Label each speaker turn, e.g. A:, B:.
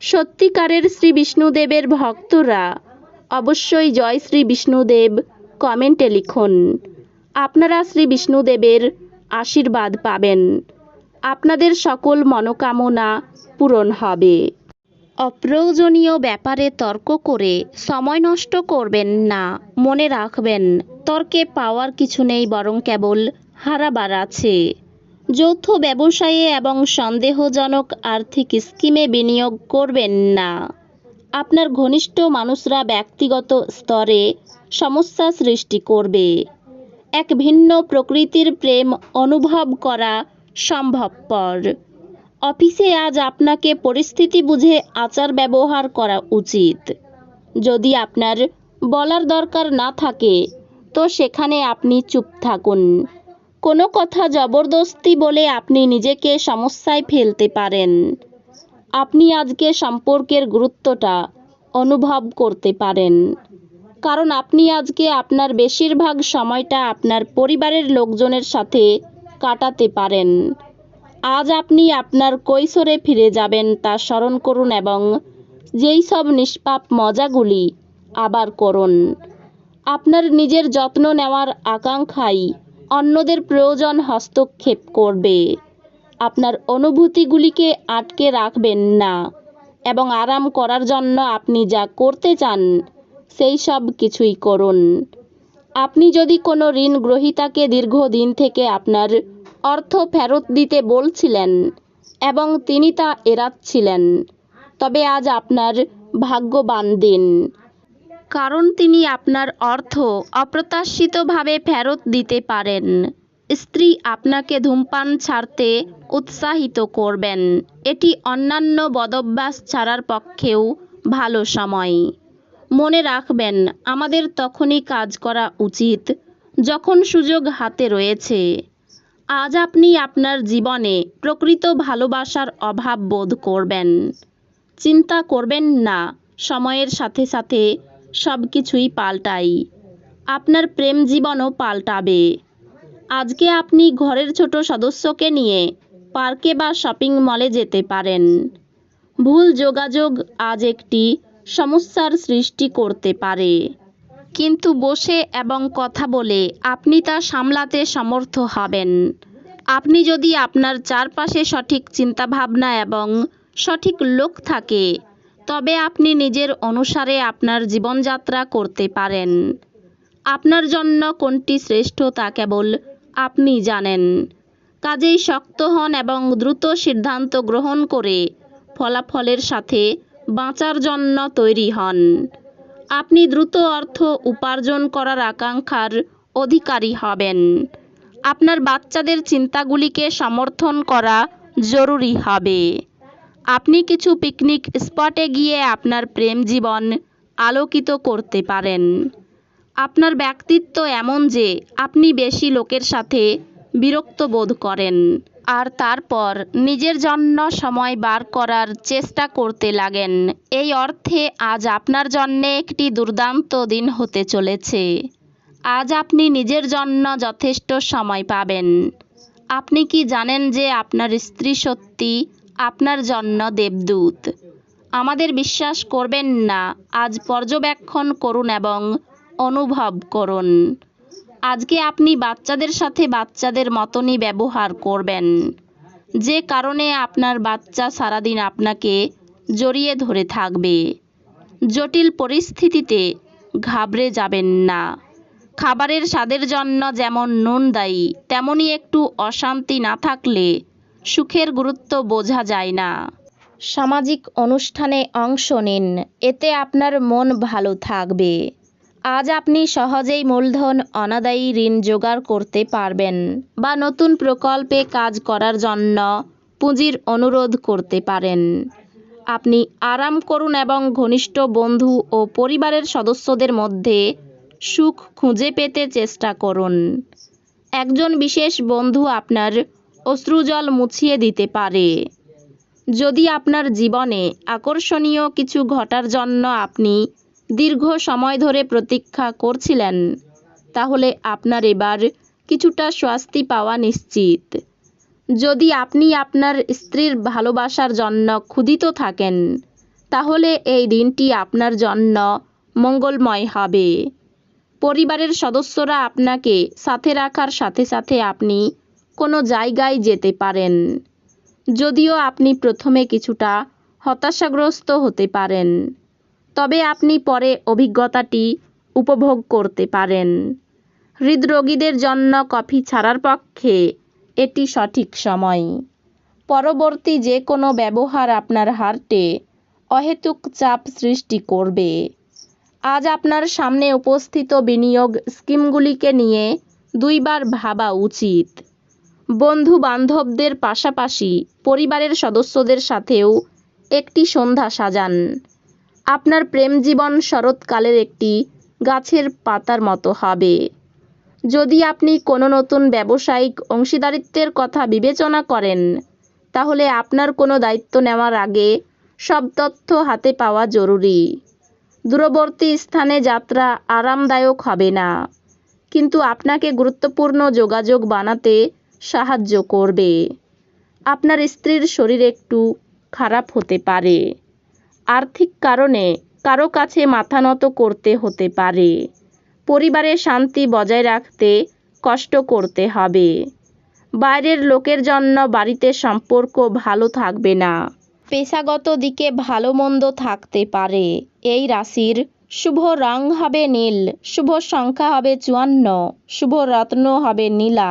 A: সত্যিকারের শ্রী বিষ্ণুদেবের ভক্তরা অবশ্যই জয় শ্রী বিষ্ণুদেব কমেন্টে লিখুন। আপনারা শ্রী বিষ্ণুদেবের আশীর্বাদ পাবেন। আপনাদের সকল মনোকামনা পূরণ হবে। অপ্রয়োজনীয় ব্যাপারে তর্ক করে সময় নষ্ট করবেন না, মনে রাখবেন, তর্কে পাওয়ার কিছু নেই বরং কেবল হারাবার আছে। যৌথ ব্যবসায়ে এবং সন্দেহজনক আর্থিক স্কিমে বিনিয়োগ করবেন না। আপনার ঘনিষ্ঠ মানুষরা ব্যক্তিগত স্তরে সমস্যা সৃষ্টি করবে। এক ভিন্ন প্রকৃতির প্রেম অনুভব করা সম্ভবপর। অফিসে আজ আপনাকে পরিস্থিতি বুঝে আচার ব্যবহার করা উচিত। যদি আপনার বলার দরকার না থাকে, তো সেখানে আপনি চুপ থাকুন। কোনো কথা জবরদস্তি বলে আপনি নিজেকে সমস্যায় ফেলতে পারেন। আপনি আজকে সম্পর্কের গুরুত্বটা অনুভব করতে পারেন। কারণ আপনি আজকে আপনার বেশিরভাগ সময়টা আপনার পরিবারের লোকজনের সাথে কাটাতে পারেন। আজ আপনি আপনার কৈশোরে ফিরে যাবেন তা স্মরণ করুন এবং যেই সব নিষ্পাপ মজাগুলি আবার করুন। আপনার নিজের যত্ন নেওয়ার আকাঙ্ক্ষাই অন্যদের প্রয়োজন হস্তক্ষেপ করবে। আপনার অনুভূতিগুলিকে আটকে রাখবেন না এবং আরাম করার জন্য আপনি যা করতে চান, সেই সব কিছুই করুন। আপনি যদি কোনো ঋণ গ্রহীতাকে দীর্ঘদিন থেকে আপনার অর্থ ফেরত দিতে বলছিলেন এবং তিনি তা এড়াচ্ছিলেন, তবে আজ আপনার ভাগ্যবান দিন। কারণ তিনি আপনার অর্থ অপ্রত্যাশিতভাবে ফেরত দিতে পারেন। স্ত্রী আপনাকে ধূমপান ছাড়তে উৎসাহিত করবেন। এটি অন্যান্য বদভ্যাস ছাড়ার পক্ষেও ভালো সময়। মনে রাখবেন, আমাদের তখনই কাজ করা উচিত, যখন সুযোগ হাতে রয়েছে। আজ আপনি আপনার জীবনে প্রকৃত ভালোবাসার অভাব বোধ করবেন। চিন্তা করবেন না, সময়ের সাথে সাথে সব কিছুই পাল্টাই। আপনার প্রেম জীবনও পাল্টাবে। আজকে আপনি ঘরের ছোট সদস্যকে নিয়ে পার্কে বা শপিং মলে যেতে পারেন। ভুল যোগাযোগ আজ একটি সমস্যার সৃষ্টি করতে পারে। কিন্তু বসে এবং কথা বলে আপনি তা সামলাতে সমর্থ হবেন। আপনি যদি আপনার চারপাশে সঠিক চিন্তাভাবনা এবং সঠিক লোক থাকে তবে আপনি নিজের অনুসারে আপনার জীবনযাত্রা করতে পারেন। আপনার জন্য কোনটি শ্রেষ্ঠ তা কেবল আপনি জানেন। কাজেই শক্ত হন এবং দ্রুত সিদ্ধান্ত গ্রহণ করে ফলাফলের সাথে বাঁচার জন্য তৈরি হন। আপনি দ্রুত অর্থ উপার্জন করার আকাঙ্ক্ষার অধিকারী হবেন। আপনার বাচ্চাদের চিন্তাগুলিকে সমর্থন করা জরুরি হবে। আপনি কিছু পিকনিক স্পটে গিয়ে আপনার প্রেম জীবন আলোকিত করতে পারেন। আপনার ব্যক্তিত্ব এমন যে আপনি বেশি লোকের সাথে বিরক্ত বোধ করেন, আর তারপর নিজের জন্য সময় বার করার চেষ্টা করতে লাগেন। এই অর্থে আজ আপনার জন্য একটি দুর্দান্ত দিন হতে চলেছে। আজ আপনি নিজের জন্য যথেষ্ট সময় পাবেন। আপনি কি জানেন যে আপনার স্ত্রী সত্যি আপনার জন্য দেবদূত। আমাদের বিশ্বাস করবেন না, আজ পর্যবেক্ষণ করুন এবং অনুভব করুন। আজকে আপনি বাচ্চাদের সাথে বাচ্চাদের মতনই ব্যবহার করবেন। যে কারণে আপনার বাচ্চা সারাদিন আপনাকে জড়িয়ে ধরে থাকবে। জটিল পরিস্থিতিতে ঘাবড়ে যাবেন না। খাবারের স্বাদের জন্য যেমন নুন দায়ী তেমনই একটু অশান্তি না থাকলে সুখের গুরুত্ব বোঝা যায় না। সামাজিক অনুষ্ঠানে অংশ নিন, এতে আপনার মন ভালো থাকবে। আজ আপনি সহজেই মূলধন, অনাদায়ী ঋণ জোগাড় করতে পারবেন বা নতুন প্রকল্পে কাজ করার জন্য পুঁজির অনুরোধ করতে পারেন। আপনি আরাম করুন এবং ঘনিষ্ঠ বন্ধু ও পরিবারের সদস্যদের মধ্যে সুখ খুঁজে পেতে চেষ্টা করুন। একজন বিশেষ বন্ধু আপনার অশ্রুজল মুছিয়ে দিতে পারে। যদি আপনার জীবনে আকর্ষণীয় কিছু ঘটার জন্য আপনি দীর্ঘ সময় ধরে প্রতীক্ষা করছিলেন, তাহলে আপনার এবার কিছুটা স্বস্তি পাওয়া নিশ্চিত। যদি আপনি আপনার স্ত্রীর ভালোবাসার জন্য ক্ষুধিত থাকেন, তাহলে এই দিনটি আপনার জন্য মঙ্গলময় হবে। পরিবারের সদস্যরা আপনাকে সাথে রাখার সাথে সাথে আপনি কোনো জায়গায় যেতে পারেন। যদিও আপনি প্রথমে কিছুটা হতাশাগ্রস্ত হতে পারেন, তবে আপনি পরে অভিজ্ঞতাটি উপভোগ করতে পারেন। হৃদরোগীদের জন্য কফি ছাড়ার পক্ষে এটি সঠিক সময়। পরবর্তী যে কোনো ব্যবহার আপনার হার্টে অহেতুক চাপ সৃষ্টি করবে। আজ আপনার সামনে উপস্থিত বিনিয়োগ স্কিমগুলিকে নিয়ে দুইবার ভাবা উচিত। বন্ধু বান্ধবদের পাশাপাশি পরিবারের সদস্যদের সাথেও একটি সন্ধ্যা সাজান। আপনার প্রেম জীবন শরৎকালের একটি গাছের পাতার মতো হবে। যদি আপনি কোনো নতুন ব্যবসায়িক অংশীদারিত্বের কথা বিবেচনা করেন, তাহলে আপনার কোনো দায়িত্ব নেওয়ার আগে সব তথ্য হাতে পাওয়া জরুরি। দূরবর্তী স্থানে যাত্রা আরামদায়ক হবে না। কিন্তু আপনাকে গুরুত্বপূর্ণ যোগাযোগ বানাতে সাহায্য করবে। আপনার স্ত্রীর শরীর একটু খারাপ হতে পারে। আর্থিক কারণে কারও কাছে মাথা নত করতে হতে পারে। পরিবারের শান্তি বজায় রাখতে কষ্ট করতে হবে। বাইরের লোকের জন্য বাড়িতে সম্পর্ক ভালো থাকবে না। পেশাগত দিকে ভালো মন্দ থাকতে পারে। এই রাশির শুভ রং হবে নীল, শুভ সংখ্যা হবে চুয়ান্ন, শুভ রত্ন হবে নীলা।